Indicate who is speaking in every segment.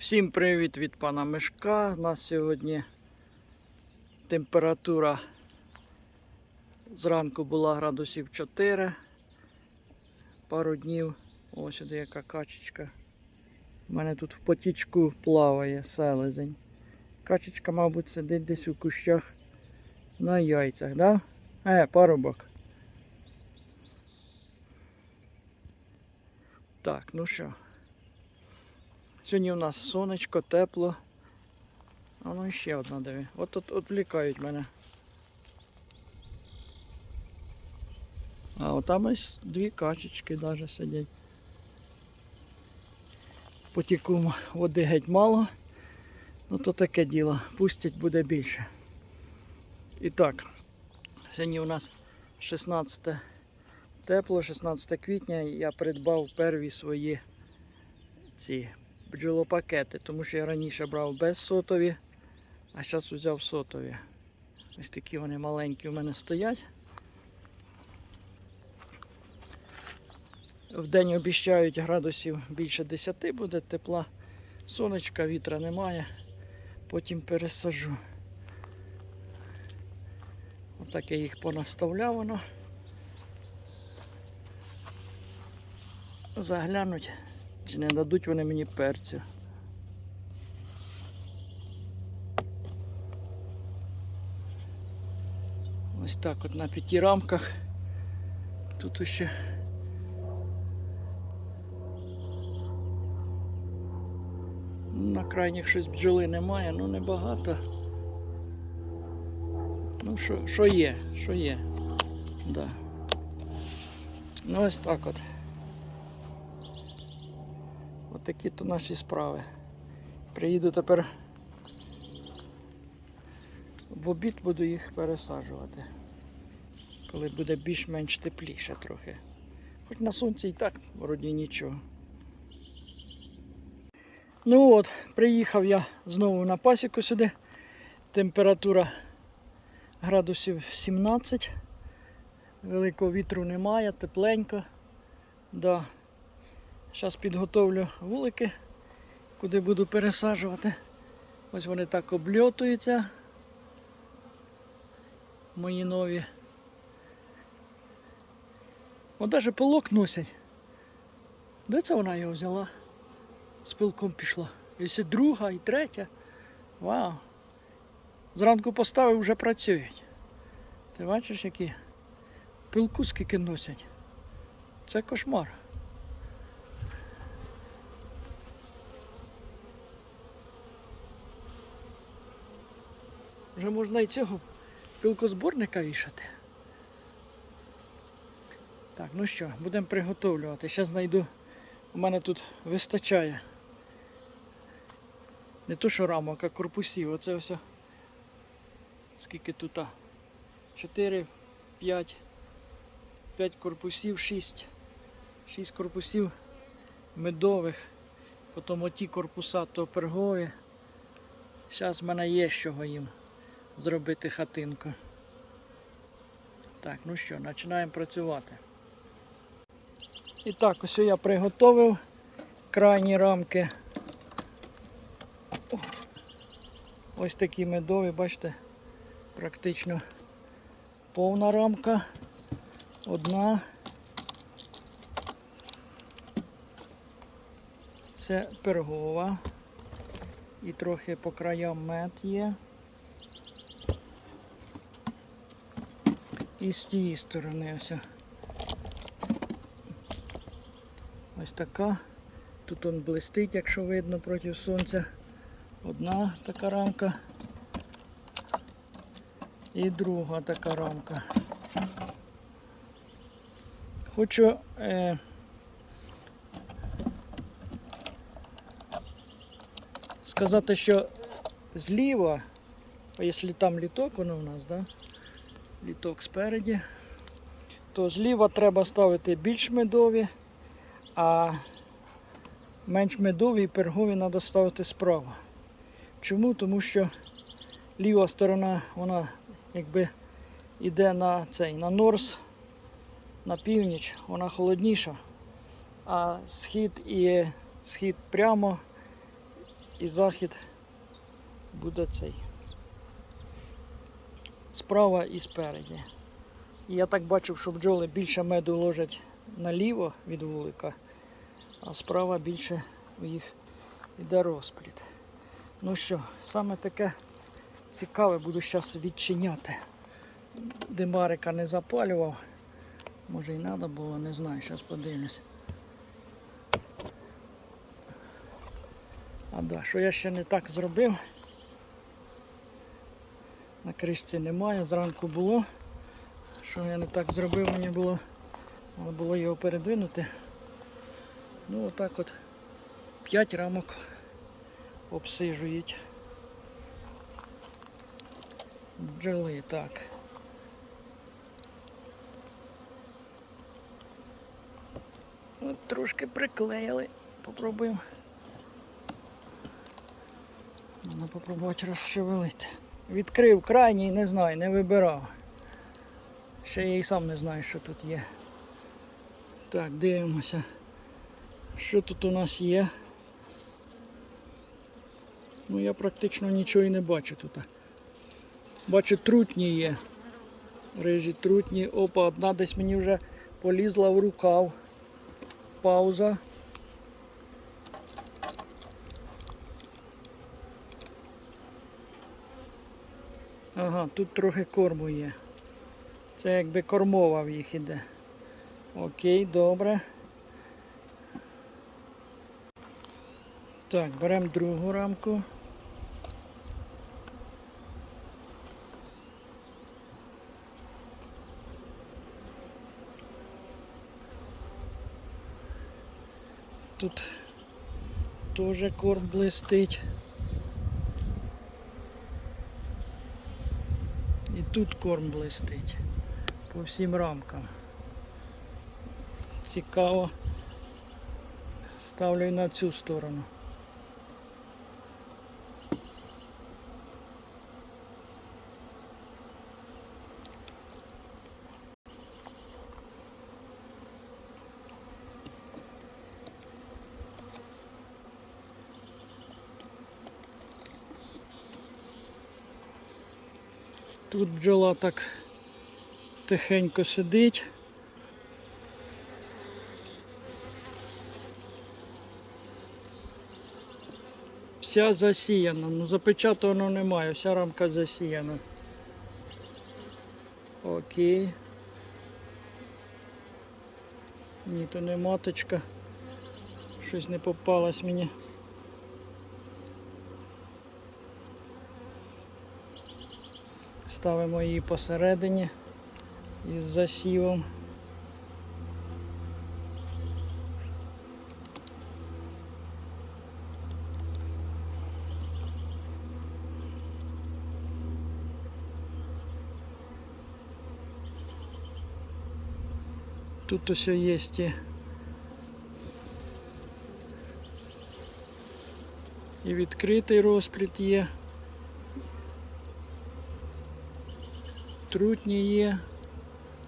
Speaker 1: Всім привіт від пана Мишка. У нас сьогодні температура зранку була градусів 4. Пару днів. Ось сюди яка качечка. У мене тут в потічку плаває селезень. Качечка, мабуть, сидить десь у кущах на яйцях, да? Е, парубок. Так, ну що. Сьогодні у нас сонечко, тепло. А ну ще одна диви. От от відвлікають мене. А от там ось дві качечки навіть сидять. Потіку води геть мало. Ну то таке діло. Пустять буде більше. І так, сьогодні у нас 16 тепло, 16 квітня. Я придбав перві свої ці бджолопакети, тому що я раніше брав без сотові, а зараз взяв сотові. Ось такі вони маленькі у мене стоять. В день обіщають градусів більше 10 буде тепла, сонечка, вітра немає. Потім пересажу. Отак я їх понаставляв воно. Заглянуть. Чи не дадуть вони мені перцю? Ось так от на п'яти рамках. Тут ще на крайніх щось бджоли немає, ну небагато. Ну, що, що є, що є. Да. Ну ось так от. Такі то наші справи. Приїду тепер в обід буду їх пересаджувати. Коли буде більш-менш тепліше трохи. Хоч на сонці і так вроді нічого. Ну от, приїхав я знову на пасіку сюди. Температура градусів 17. Великого вітру немає, тепленько. Да. Зараз підготовлю вулики, куди буду пересаджувати. Ось вони так обльотуються. Мої нові. От навіть пилок носять. Де це вона його взяла? З пилком пішла. Якщо друга і третя. Вау. Зранку поставив, вже працюють. Ти бачиш, які пилку скільки носять? Це кошмар. Вже можна і цього пилкозборника вішати. Так, ну що, будемо приготовлювати. Зараз знайду. У мене тут вистачає. Не то що рамок, а корпусів. Оце все. Скільки тут? 4, 5, 5 корпусів, 6. 6 корпусів медових. Потім оті корпуса то пергові. Зараз в мене є з чого їм зробити хатинку. Так, ну що, починаємо працювати. І так, ось я приготовив крайні рамки. Ось такі медові, бачите, практично повна рамка. Одна. Це пергова. І трохи по краям мед є. І з тієї сторони ось. Ось така. Тут он блистить, якщо видно проти сонця. Одна така рамка. І друга така рамка. Хочу е, сказати, що зліва, якщо там літок воно у нас, да? Літок спереді, то зліва треба ставити більш медові, а менш медові і пергові треба ставити справа. Чому? Тому що ліва сторона вона якби йде на цей на норс, на північ, вона холодніша, а схід і схід прямо і захід буде цей. Справа і спереді. І я так бачив, що бджоли більше меду ложать наліво від вулика, а справа більше у їх йде розпліт. Ну що, саме таке цікаве буду зараз відчиняти. Димарика не запалював. Може і треба було, не знаю, зараз подивлюсь. А да, що я ще не так зробив. На кришці немає, зранку було. Що я не так зробив, мені було, треба було його передвинути. Ну отак от 5 рамок обсижують. Бджоли, так. От трошки приклеїли. Попробуємо. Можна попробувати розшевелити. Відкрив крайній, не знаю, не вибирав. Ще я і сам не знаю, що тут є. Так, дивимося. Що тут у нас є? Ну я практично нічого і не бачу тут. Бачу, трутні є. Рижі трутні. Опа, одна десь мені вже полізла в рукав. Пауза. Тут трохи корму є. Це якби кормова в їх іде. Окей, добре. Так, беремо другу рамку. Тут теж корм блистить. Тут корм блистить по всім рамкам. Цікаво. Ставлю на цю сторону. Тут бджола так тихенько сидить. Вся засіяна, ну запечатано немає, вся рамка засіяна. Окей. Ні, то не маточка. Щось не попалось мені. Ставимо її посередині із засівом. Тут усе є і, відкритий розпліт є. Трутні є,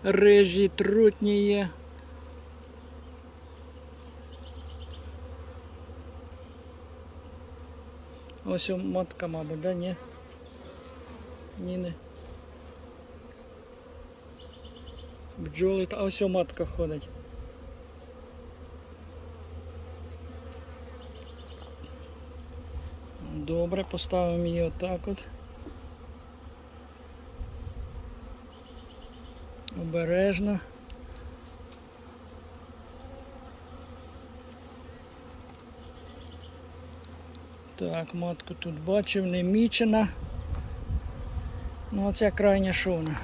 Speaker 1: рижі, трутні є. Ось о, матка, мабуть, да, ні? Ні, не. Бджоли, та ось о, матка ходить. Добре, поставимо її отак от. Обережно. Так, матку тут бачив, не мічена. Ну оця крайня шовна.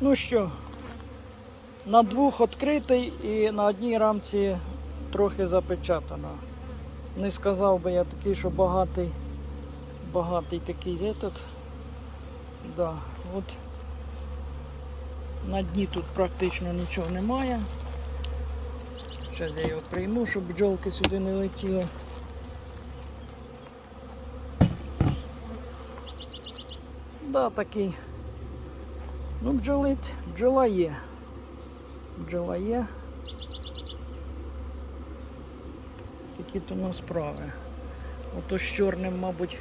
Speaker 1: Ну що, на двох відкритий і на одній рамці трохи запечатано. Не сказав би я такий, що багатий, багатий такий этот. Да, от на дні тут практично нічого немає. Зараз я його прийму, щоб бджолки сюди не летіли. Да, такий. Ну, бджолит, бджола є. Бджола є. Такі то на справи. Ото з чорним, мабуть,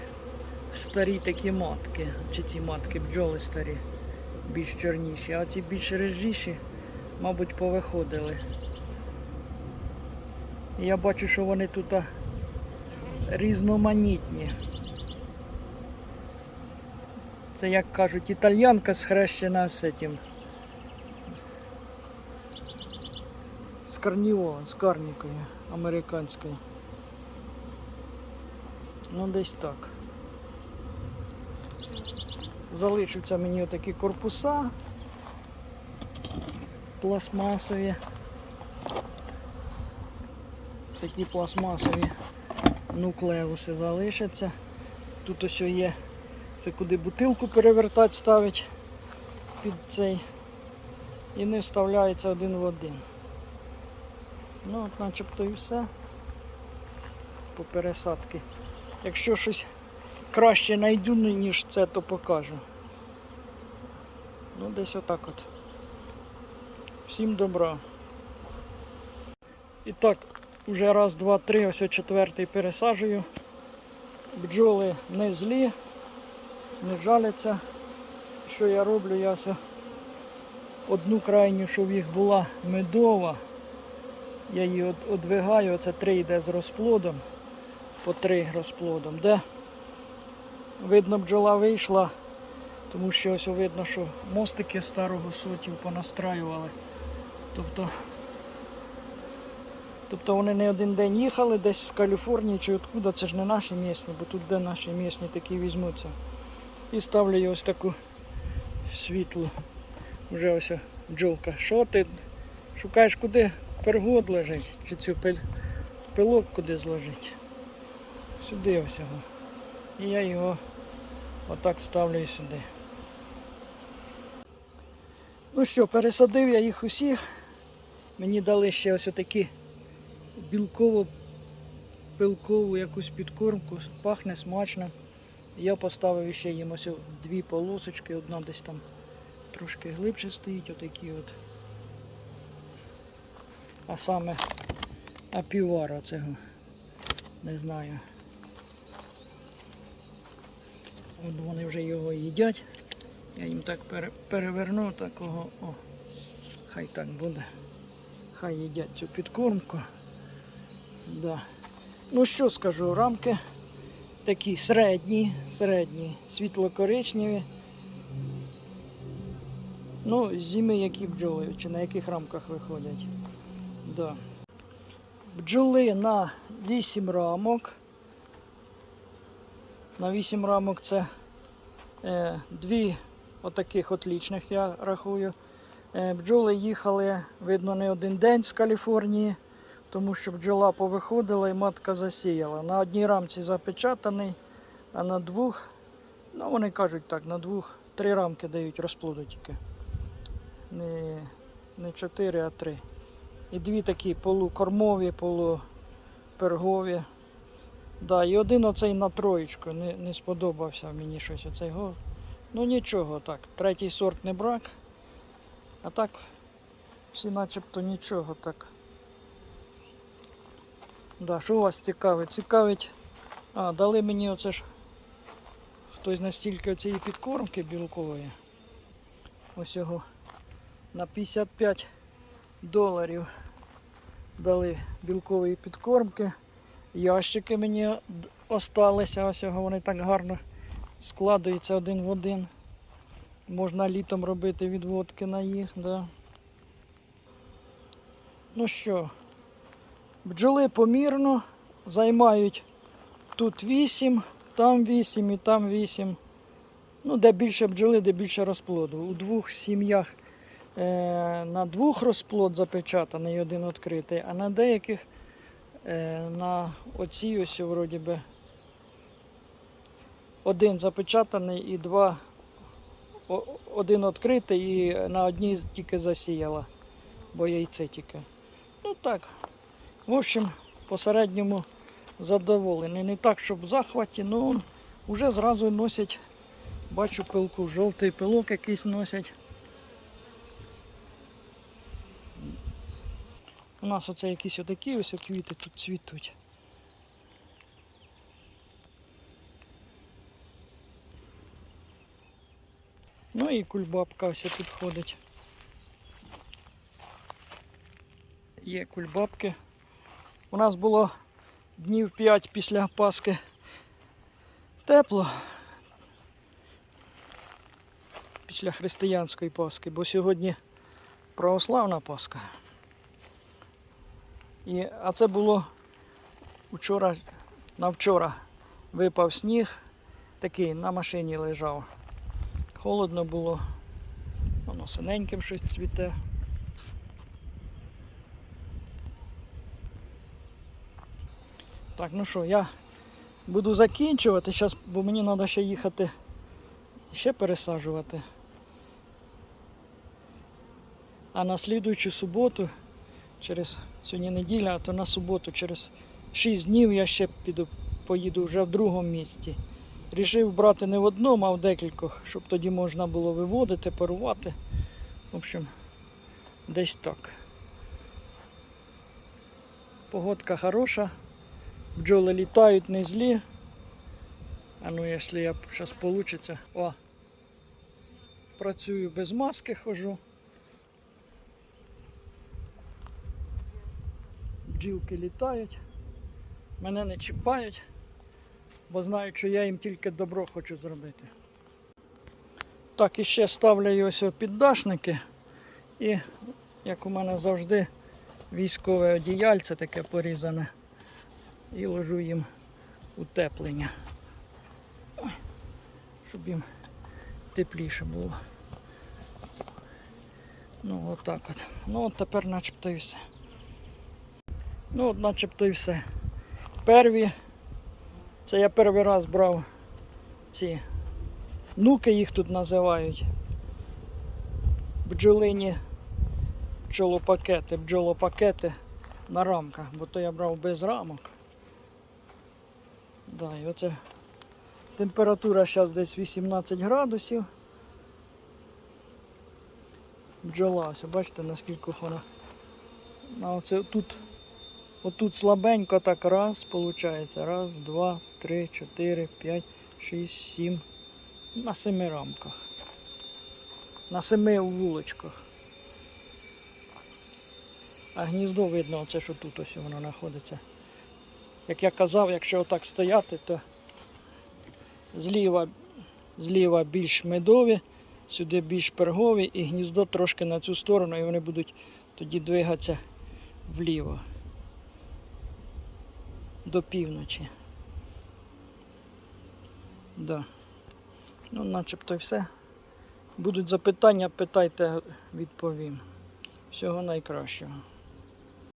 Speaker 1: старі такі матки. Чи ці матки бджоли старі, більш чорніші, а ці більш режіші, мабуть, повиходили. Я бачу, що вони тут різноманітні. Це, як кажуть, італьянка схрещена з цим. З карніво, з карнікою американською. Ну десь так. Залишаться мені отакі корпуса пластмасові. Такі пластмасові нуклеуси залишаться. Тут ось є, це куди бутилку перевертати ставить під цей. І не вставляється один в один. Ну от начебто і все по пересадки. Якщо щось краще знайду, ну, ніж це, то покажу. Ну, десь отак от. Всім добра. І так, уже раз, два, три, ось четвертий пересаджую. Бджоли не злі, не жаляться. Що я роблю? Я ось одну крайню, щоб їх була медова. Я її одвигаю, оце три йде з розплодом, по три розплодом. Де видно бджола вийшла, тому що ось видно, що мостики старого сотів понастраювали. Тобто, тобто вони не один день їхали десь з Каліфорнії чи откуда, це ж не наші місні, бо тут де наші місні такі візьмуться. І ставлю їй ось таку світлу. Вже ось бджолка. Що ти шукаєш куди пергод лежить? Чи цю пил... пилок куди зложить? Сюди ось його. І я його отак ставлю і сюди. Ну що, пересадив я їх усіх. Мені дали ще ось такі білково пилкову якусь підкормку, пахне смачно. Я поставив ще їм ось дві полосочки, одна десь там трошки глибше стоїть, отакі от. А саме апівара цього. Не знаю. От вони вже його їдять. Я їм так пере, переверну такого. О, хай так буде. Хай їдять цю підкормку. Да. Ну що скажу, рамки такі середні, середні, світло-коричневі. Ну, зими які бджоли, чи на яких рамках виходять. Да. Бджоли на 8 рамок. На 8 рамок це е, дві отаких отлічних, я рахую. Е, бджоли їхали, видно, не один день з Каліфорнії, тому що бджола повиходила і матка засіяла. На одній рамці запечатаний, а на двох, ну вони кажуть так, на двох три рамки дають розплоду тільки. Не, не чотири, а три. І дві такі полукормові, полупергові. Да, і один оцей на троєчку не, не сподобався мені щось оцей го. Ну нічого так. Третій сорт не брак. А так всі начебто нічого так. Да, що вас цікавить? Цікавить. А, дали мені оце ж хтось настільки цієї підкормки білкової. Ось його на 55 доларів дали білкової підкормки. Ящики мені осталися, ось його вони так гарно складаються один в один. Можна літом робити відводки на їх. Да. Ну що, бджоли помірно займають тут 8, там 8 і там 8. Ну, де більше бджоли, де більше розплоду. У двох сім'ях е, на двох розплод запечатаний, один відкритий, а на деяких на оцій ось вроді би один запечатаний і два один відкритий і на одній тільки засіяла, бо яйце тільки. Ну так. В общем, по середньому задоволений. Не так, щоб в захваті, але вже зразу носять, бачу пилку, жовтий пилок якийсь носять. У нас оце якісь отакі ось квіти тут цвітуть. Ну і кульбабка ось тут ходить. Є кульбабки. У нас було днів 5 після Паски тепло після християнської Паски, бо сьогодні православна паска. І, а це було вчора, на вчора випав сніг, такий на машині лежав. Холодно було, воно синеньким щось цвіте. Так, ну що, я буду закінчувати зараз, бо мені треба ще їхати ще пересаджувати. А на слідуючу суботу, через сьогодні неділя, а то на суботу, через 6 днів я ще піду, поїду вже в другому місті. Рішив брати не в одному, а в декількох, щоб тоді можна було виводити, парувати. В общем, десь так. Погодка хороша. Бджоли літають не злі. А ну, якщо я зараз вийде. О! Працюю без маски хожу. Бджілки літають, мене не чіпають, бо знають, що я їм тільки добро хочу зробити. Так, і ще ставлю ось піддашники. І, як у мене завжди, військове одіяльце таке порізане. І ложу їм утеплення. Щоб їм тепліше було. Ну, отак от. Ну от тепер начебто і все. Ну, от начебто і все. Перві. Це я перший раз брав ці нуки їх тут називають. Бджолині бджолопакети, бджолопакети на рамках, бо то я брав без рамок. Да, і оце температура зараз десь 18 градусів. Бджола, ось бачите наскільки вона. А оце тут, отут слабенько так раз, виходить. Раз, два, три, чотири, п'ять, шість, сім. На семи рамках. На семи вуличках. А гніздо видно, оце що тут ось воно знаходиться. Як я казав, якщо отак стояти, то зліва, зліва більш медові, сюди більш пергові і гніздо трошки на цю сторону, і вони будуть тоді двигатися вліво до півночі. Да. Ну, начебто і все. Будуть запитання, питайте, відповім. Всього найкращого.